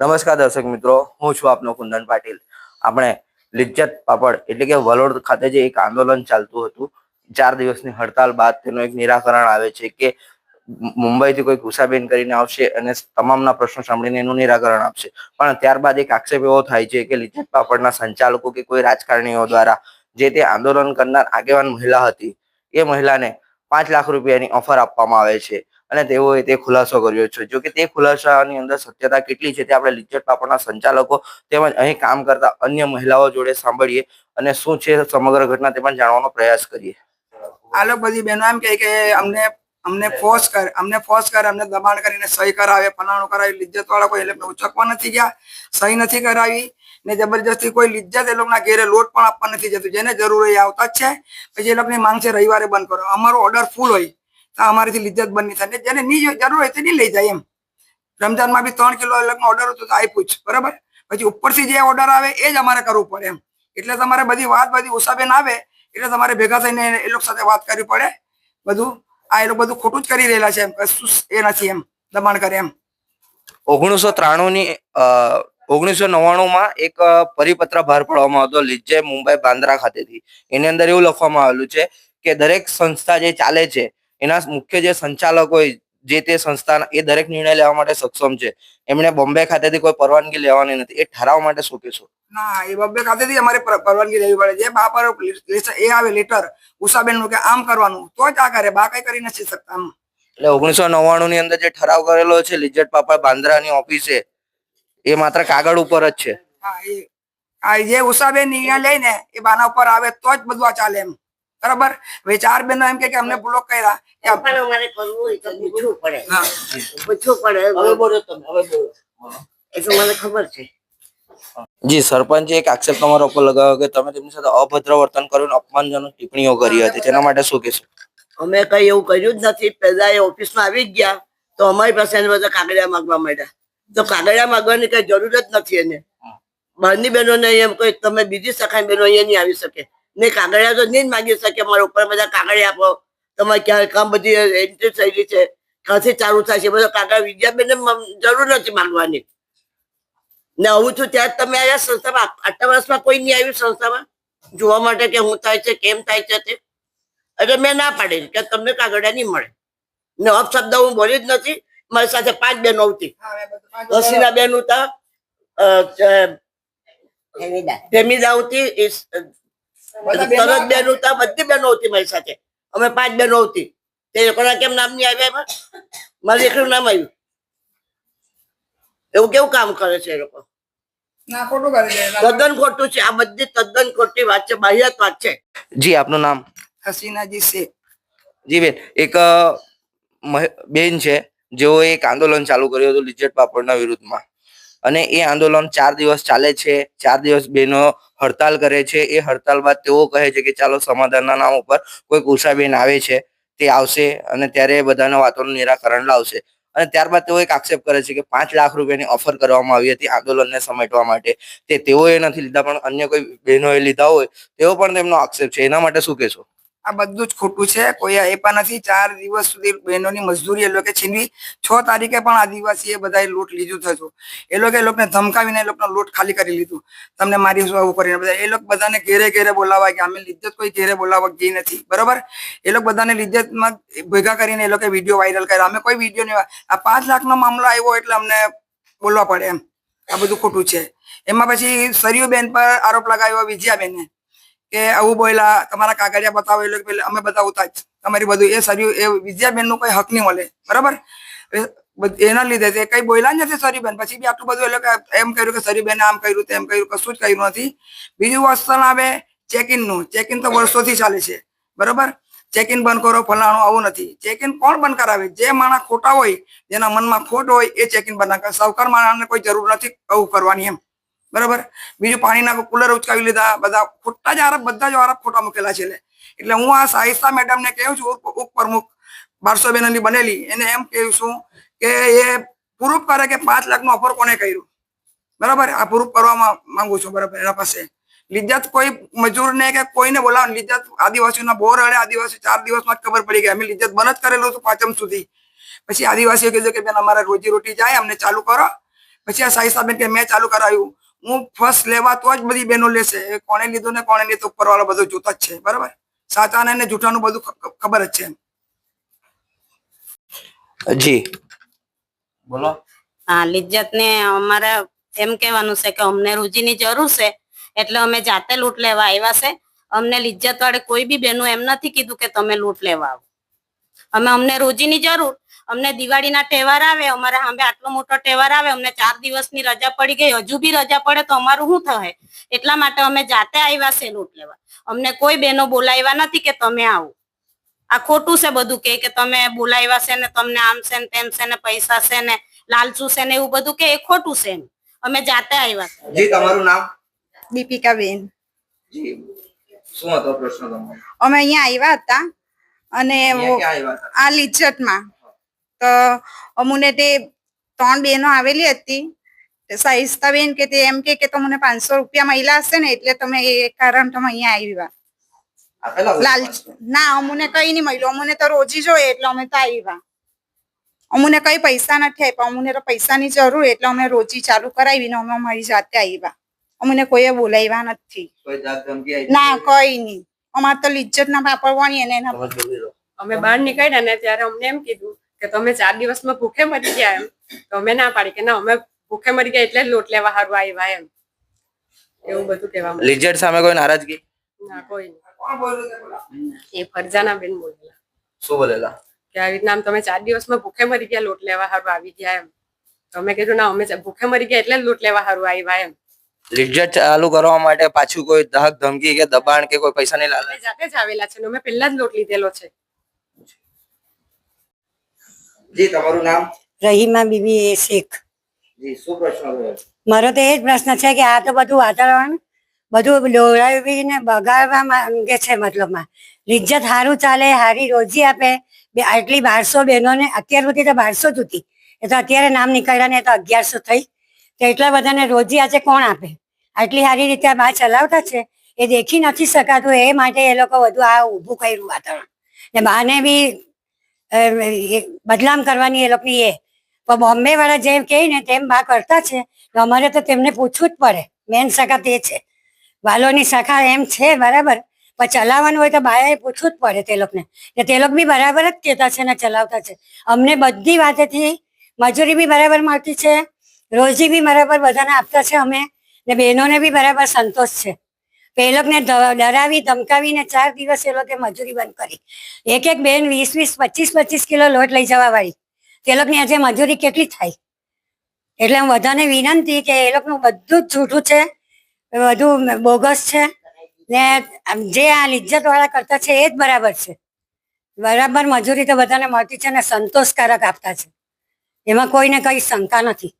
નમસ્કાર દર્શક મિત્રો, હું છું આપનો કુંદન પાટીલ. આપણે લિજ્જત પાપડ એટલે કે વલોડ ખાતે જે એક આંદોલન ચાલતું હતું, ચાર દિવસની હડતાલ બાદ તેનું એક નિરાકરણ આવે છે કે મુંબઈથી કોઈ ઘુસાબેન કરીને આવશે અને તમામના પ્રશ્નો સાંભળીને એનું નિરાકરણ આપશે. પણ ત્યારબાદ એક આક્ષેપ એવો થાય છે કે લિજ્જત પાપડના સંચાલકો કે કોઈ રાજકારણીઓ દ્વારા જે તે આંદોલન કરનાર આગેવાન મહિલા હતી, એ મહિલાને પાંચ લાખ રૂપિયાની ઓફર આપવામાં આવે છે. અને તેઓએ તે ખુલાસો કર્યો છે. જો કે તે ખુલાસાની અંદર સત્યતા કેટલી છે તે આપણે લિજ્જત પાપડના સંચાલકો તેમજ અહીં કામ કરતા અન્ય મહિલાઓ જોડે સાંભળીએ અને શું છે સમગ્ર ઘટના તે પણ જાણવાનો પ્રયાસ કરીએ. આ લોકો બધી બહેનો, એમ કે અમને અમને ફોર્સ કરે, અમને ફોર્સ કરે, અમને દબાણ કરીને સહી કરાવે, ફલાણું કરાવી લિજ્જત વાળા કોઈ એટલે ઉચકવા નથી ગયા, સહી નથી કરાવી, ને જબરજસ્તી કોઈ લિજ્જત એ લોકોના ઘેરે લોટ પણ આપવા નથી જતું. જેને જરૂર હોય આવતા જ છે. પછી એ લોકોની માંગ છે રવિવારે બંધ કરો. અમારો ઓર્ડર ફૂલ હોય. અમારીથી લિજ્જત જ બની થાય. જેને નહીં જરૂર હોય તે નહીં લઈ જાય એમ. રમજાનમાં બી ત્રણ કિલો એ લોકોનો ઓર્ડર હતો તો આપ્યું જ, બરાબર? પછી ઉપરથી જે ઓર્ડર આવે એ જ અમારે કરવું પડે એમ. એટલે તમારે બધી વાત બધી ઉષાબેન આવે, એટલે તમારે ભેગા થઈને એ લોકો સાથે વાત કરવી પડે. બધું, આ એ લોકો બધું ખોટું જ કરી રહેલા છે એમ, કશું એ નથી એમ, દબાણ કરે એમ. ઓગણીસો ત્રાણું ની ઓગણીસો નવ્વાણું માં એક પરિપત્ર બહાર પાડવામાં હતો લિજ્જે મુંબઈ બાંદ્રા ખાતેથી. એની અંદર એવું લખવામાં આવેલું છે કે દરેક સંસ્થા જે ચાલે છે એના મુખ્ય જે સંચાલક હોય જે તે સંસ્થાના એ દરેક નિર્ણય લેવા માટે સક્ષમ છે. એમણે બોમ્બે ખાતેથી કોઈ પરવાનગી લેવાની નથી. એ ઠરાવ માટે શું કહેશો? ના એ બોમ્બે ખાતેથી અમારે પરવાનગી લેવી પડે. જે બા પર એ આવે લેટર ઉષાબેનનું કે આમ કરવાનું તો જ આ કરે. બા કઈ કરી નથી શકતા આમ. એટલે ઓગણીસો નવ્વાણું ની અંદર જે ઠરાવ કરેલો છે લિજ્જત પાપા બાંદ્રાની ઓફિસે એ માત્ર કાગળ ઉપર જ છે. હા એ જે ઉષાબેન નિર્ણય લઈને એ બાના ઉપર આવે તો જ બધું આ ચાલે એમ. બરાબર? હવે ચાર બહેનો એમ કે કે અમને બ્લોક કર્યા. કે પણ અમારે કરવું હોય તો પૂછવું પડે. પૂછવું પડે. હવે બોલો તમે હવે બોલો. એ તો મને ખબર છે. જી સરપંચે એક આક્ષેપ તમારા ઉપર લગાવ્યો કે તમે તેમની સાથે અભદ્ર વર્તન કર્યું અને અપમાનજનક ટિપ્પણીઓ કરી હતી. તેના માટે શું કહેશો? અમે કઈ એવું કર્યું જ નથી. પેલા એ ઓફિસમાં આવી જ ગયા. તો અમારી પાસે એને બધા કાગળિયા માંગવા માંડ્યા. તો કાગળિયા માંગવાની કઈ જરૂર જ નથી એને. બહારની બહેનોને એમ કોઈ તમે બીજી શાખાની બહેનો અહીંયા નહીં આવી શકે. ને કાગળિયા તો નહીં માગી શકે મારા ઉપર બધા કાગળિયા આપો. તમારે ક્યાં કામ બધી એન્ટ્રી થયેલી છે. ક્યાંથી ચાલુ થાય છે બધા કાગળ વિદ્યાબેનને જરૂર નથી માંગવાની. ને આવું છું ત્યાં તમે આવ્યા સંસ્થામાં. આટલા વર્ષમાં કોઈ નહીં આવ્યું સંસ્થામાં? જોવા માટે કે હું થાય છે કેમ થાય છે તે? એટલે મેં ના પાડેલી કે તમને કાગળિયા નહીં મળે. ને અપશબ્દ હું બોલી જ નથી. મારી સાથે પાંચ બેનો હતી હસીના બેન હતા પ્રેમીદા હતી બહેનો તરત બેન હતા બધી મારી સાથે. અમે પાંચ બહેનો હતી તે લોકોના કેમ નામ નહીં આવ્યા એમાં? મારું નામ આવ્યું. એવું કેવું કામ કરે છે એ લોકો? ના ખોટું કરે છે. તદ્દન ખોટું છે. આ બધી તદ્દન ખોટી વાત છે. બાહ્યત વાત છે. જી આપનું નામ? હસીનાજી શેખ. જી બેન. એક બેન છે. જેઓ એક આંદોલન ચાલુ કર્યું હતું લિજ્જત પાપડના વિરુદ્ધમાં. અને એ આંદોલન ચાર દિવસ ચાલે છે, ચાર દિવસ બહેનો હડતાલ કરે છે. એ હડતાલ બાદ તેઓ કહે છે કે ચાલો સમાધાનના નામ ઉપર કોઈ ઉષાબેન આવે છે, તે આવશે અને ત્યારે બધાના વાતોનું નિરાકરણ લાવશે. અને ત્યારબાદ તેઓ એક આક્ષેપ કરે છે કે પાંચ લાખ રૂપિયાની ઓફર કરવામાં આવી હતી આંદોલનને સમેટવા માટે. તે તેઓએ નથી લીધા, પણ અન્ય કોઈ બહેનોએ લીધા હોય તેવો પણ તેમનો આક્ષેપ છે. એના માટે શું કહેશો? આ બધું જ ખોટું છે. કોઈ આપ્યા નથી. ચાર દિવસ સુધી બહેનોની મજદૂરી, એ લોકો છીનવી. છ તારીખે પણ આદિવાસીએ બધાએ લૂંટ લીધું થતું એ લોકો એ લોકોને ધમકાવીને એ લોકોનો લૂંટ ખાલી કરી લીધું. તમને મારી આવું કરીને બધા. એ લોકો બધાને ઘેરે ઘેરે બોલાવા કે અમે લિજ્જત કોઈ ઘેરે બોલાવવા ગઈ નથી. બરોબર? એ લોકો બધાને લિજ્જતમાં ભેગા કરીને એ લોકો વીડિયો વાયરલ કર્યા. અમે કોઈ વીડિયો નહીં આ પાંચ લાખનો મામલો આવ્યો એટલે અમને બોલવા પડે એમ. આ બધું ખોટું છે. એમાં પછી સરયુબેન પર આરોપ લગાવ્યો, વિજયાબેને. કે આવું બોલ્યા, તમારા કાગળિયા બતાવો, એ લોકો અમે બતાવતા જ તમારી બધું એ સર્યું, એ વિદ્યાબેનનું કોઈ હક નહીં મળે. બરાબર? એના લીધે તે કઈ જ નથી સરીબેન પછી બી આટલું બધું એ લોકો એમ કર્યું કે સરીબેન આમ કર્યું, તેમ કર્યું, કશું જ કર્યું નથી. બીજું વસ્તુ આવે ચેક ઇનનું ચેક ઇન તો વર્ષોથી ચાલે છે. બરાબર? ચેક ઇન બંધ કરો, ફલાણું આવું નથી. ચેક ઇન કોણ બંધ કરાવે? જે માણસ ખોટા હોય, જેના મનમાં ખોટ હોય, એ ચેક ઇન બંધ કરે. સાવકાર માણસને કોઈ જરૂર નથી આવું કરવાની એમ. બરાબર? બીજું પાણીના કુલર ઉચકાવી લીધા, બધા ખોટા જ આરોપ બધા જ આરોપ ખોટા મૂકેલા છે એટલે. હું આ સાહિસ્તા મેડમને કહું છું, ઉપ- ઉપપ્રમુખ બારસો બેનની બનેલી, એને એમ કહું છું કે એ પ્રૂફ કરે કે પાંચ લાખનો ઓફર કોને કર્યું? બરાબર? આ પ્રૂફ કરવા માંગુ છું, બરાબર? એના પાસે. લિજ્જત કોઈ મજૂરને કે કોઈને બોલાવ લિજ્જત આદિવાસીઓના બોર અડે, આદિવાસી ચાર દિવસમાં જ ખબર પડી ગઈ. અમે લિજ્જત બંધ જ કરેલું હતું પાંચમ સુધી. પછી આદિવાસીઓ કીધું કે, બેન, અમારે રોજી રોટી જાય, અમને ચાલુ કરો. પછી આ સાઈ સાહેબ કે, મેં ચાલુ કરાવ્યું હું ફર્સ્ટ લેવા તો જ બધી બહેનો લેશે એ કોણે લીધું ને કોણે લીધું ઉપરવાળો બધું જોતા જ છે બરાબર? સાચા ને જૂઠાનું બધું ખબર જ છે જી. બોલો. હા લિજ્જત ને અમારે એમ કહેવાનું છે કે અમને રોજીની જરૂર છે એટલે અમે જાતે લૂંટ લેવા આવ્યા છે. અમને લિજ્જત વાળે કોઈ બી બેનું એમ નથી કીધું કે તમે લૂંટ લેવા આવો. અમે અમને રોજીની જરૂર અમને દિવાળીના તહેવાર આવે અમારે સામે આટલો મોટો તહેવાર આવે અમને ચાર દિવસની રજા પડી ગઈ હજુ બી રજા પડે તો અમારું શું થાય એટલા માટે અમે જાતે આવ્યા છે લૂંટ લેવા. અમને કોઈ બેનો બોલાવ્યા નથી કે તમે આવો. આ ખોટું છે બધું કે તમે બોલાવ્યા છે ને તમને આમ છે ને તેમ છે ને પૈસા છે ને લાલચું છે ને એવું બધું કે એ ખોટું છે અમે જાતે આવ્યા છે. જી તમારું નામ? દીપિકાબેન જી શું હતો પ્રશ્ન તમારો? અમે અહીંયા આવ્યા હતા અને આ લિજ્જતમાં તો અમુને તે ત્રણ બહેનો આવેલી હતી. સાહિસ્તાબેન કે તે એમ કે તો મને પાંચસો રૂપિયા મહિલા હશે ને એટલે તમે એ કારણ તમે અહીંયા આવ્યા લાલ ના અમુને કઈ નહીં મળ્યું. અમુને તો રોજી જોઈએ એટલે અમે તો આવ્યા અમુને કઈ પૈસા નથી આપ્યા. અમુને તો પૈસાની જરૂર એટલે અમે રોજી ચાલુ કરાવીને અમે અમારી જાતે આવ્યા અમને કોઈએ બોલાવ્યા નથી. ના કઈ? નહીં. અમારે તો લિજ્જત ના પાપડ એને અમે બહાર નીકળ્યા ને ત્યારે અમને એમ કીધું કે તમે ચાર દિવસમાં ભૂખે મરી ગયા એમ. તો અમે ના પાડી કે ના અમે ભૂખે મરી ગયા એટલે લોટ લેવા હારું આવ્યા એમ. એવું બધું કેવા. લિજેટ સામે કોઈ નારાજગી? ના કોઈ? એ ફરજાના બેન બોલેલા. શું બોલેલા? કે આવી રીતના તમે ચાર દિવસમાં ભૂખે મરી ગયા લોટ લેવા હારું આવી ગયા એમ. તો અમે કીધું ના અમે ભૂખે મરી ગયા એટલે જ લોટ લેવા હારું આવ્યા એમ. લિજેટ ચાલુ કરવા માટે પાછું કોઈ ધક ધમકી કે દબાણ કે કોઈ પૈસાની લાલચ? જાતે જ આવેલા છે ને અમે પહેલા જ લોટ લીધેલો છે. જી તમારું નામ? રહીમા બીબી એ શેખ. જી શું પ્રશ્ન મારો તો એ જ પ્રશ્ન છે કે આ તો બધું વાતાવરણ બધું દોડાવીને બગાડવા માંગે છે મતલબમાં. લિજ્જત સારું ચાલે સારી રોજી આપે. બે આટલી બારસો બહેનોને અત્યાર સુધી તો બારસો જ હતી. એ તો અત્યારે નામ નીકળ્યા ને એ તો અગિયારસો થઈ. તો એટલા બધાને રોજી આજે કોણ આપે? આટલી સારી રીતે આ બા ચલાવતા છે? એ દેખી નથી શકાતું. એ માટે એ લોકો બધું આ ઊભું કર્યું વાતાવરણ. ને બાને બી બદનામ કરવાની એ લોકોની એ. પણ બોમ્બે વાળા જેમ કહે ને તેમ બા કરતા છે. તો અમારે તો તેમને પૂછવું જ પડે. મેન શાખા તે છે. વાલોની શાખા એમ છે, બરાબર. પણ ચલાવવાનું હોય તો બાએ પૂછવું જ પડે તે લોકોને. કે તે લોકો બી બરાબર જ કહેતા છે ને ચલાવતા છે. અમને બધી વાતેથી મજૂરી બી બરાબર મળતી છે. રોજી બી બરાબર બધાને આપતા છે અમે. ને બહેનોને બી બરાબર સંતોષ છે. તો એ લોકોને ડરાવી, ધમકાવીને ચાર દિવસ એ લોકોએ મજૂરી બંધ કરી. એક એક બેન વીસ વીસ, પચીસ પચીસ કિલો લોટ લઈ જવા વાળી તે લોકોની આજે મજૂરી કેટલી થાય? એટલે હું બધાને વિનંતી કે એ લોકોનું બધું જ જૂઠું છે, બધું બોગસ છે, ને જે આ લિજ્જત વાળા કરતા છે એ જ બરાબર છે. બરાબર મજૂરી તો બધાને મળતી છે ને સંતોષકારક આપતા છે. એમાં કોઈને કઈ શંકા નથી.